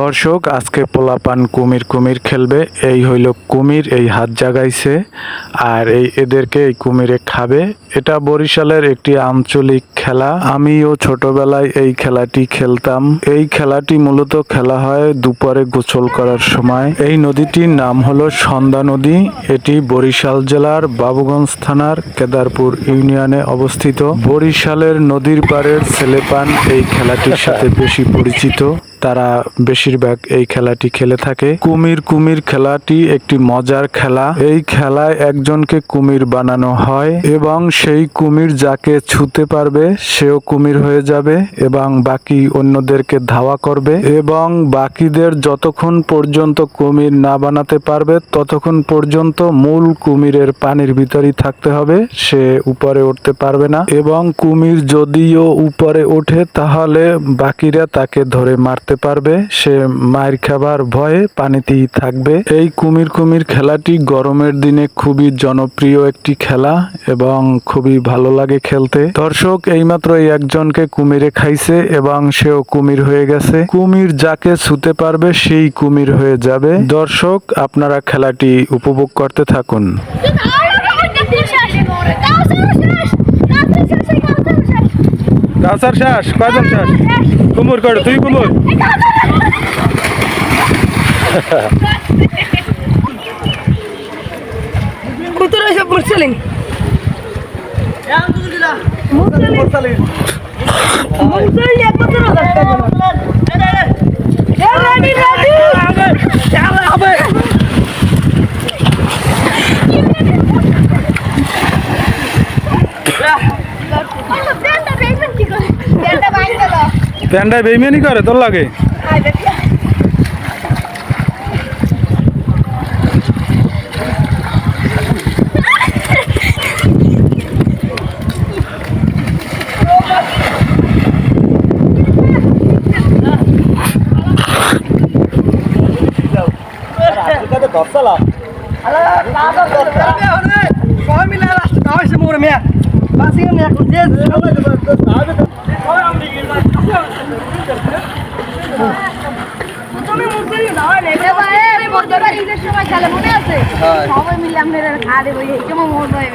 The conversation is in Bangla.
দর্শক, আজকে পোলাপান কুমির কুমির খেলবে। এই হইল কুমির, এই হাত জাগাইছে আর এই এদেরকে এই কুমিরে খাবে। এটা বরিশালের একটি আঞ্চলিক খেলা। আমিও ছোটবেলায় এই খেলাটি খেলতাম। এই খেলাটি মূলত খেলা হয় দুপুরে গোসল করার সময়। এই নদীটির নাম হলো সন্ধ্যা নদী। এটি বরিশাল জেলার বাবুগঞ্জ থানার কেদারপুর ইউনিয়নে অবস্থিত। বরিশালের নদীর পাড়ের ছেলেপান এই খেলাটির সাথে বেশি পরিচিত। তারা বেশিরভাগ এই খেলাটি খেলে থাকে। কুমির কুমির খেলাটি একটি মজার খেলা। এই খেলায় একজনকে কুমির বানানো হয় এবং সেই কুমির যাকে ছুতে পারবে, সেও কুমির হয়ে যাবে এবং বাকি অন্যদেরকে ধাওয়া করবে এবং বাকিদের যতক্ষণ পর্যন্ত কুমির না বানাতে পারবে, ততক্ষণ পর্যন্ত মূল কুমিরের পানির ভিতরেই থাকতে হবে, সে উপরে উঠতে পারবে না এবং কুমির যদিও উপরে ওঠে, তাহলে বাকিরা তাকে ধরে মারতে পারবে সে মায়ের খাবার ভয়ে পানিতেই থাকবে এই কুমির কুমির খেলাটি গরমের দিনে খুবই জনপ্রিয় একটি খেলা এবং খুবই ভালো লাগে খেলতে দর্শক এইমাত্র এই একজনকে কুমিরে খাইছে এবং সেও কুমির হয়ে গেছে কুমির যাকে ছুতে পারবে সেই কুমির হয়ে যাবে দর্শক আপনারা খেলাটি উপভোগ করতে থাকুন কাসার শেষ কয়জন শেষ কুমুর কর তুই কুমুর? কুতুর এসে মুসলিম মুসলিম এক বছর প্যান্ডায় বেইমানি করে তোর লাগে? সবাই মিলে রাস্তা মেয়া। বাসি সবাই মিলে আমরা খাওয়া দেবো কেমন মন হয়ে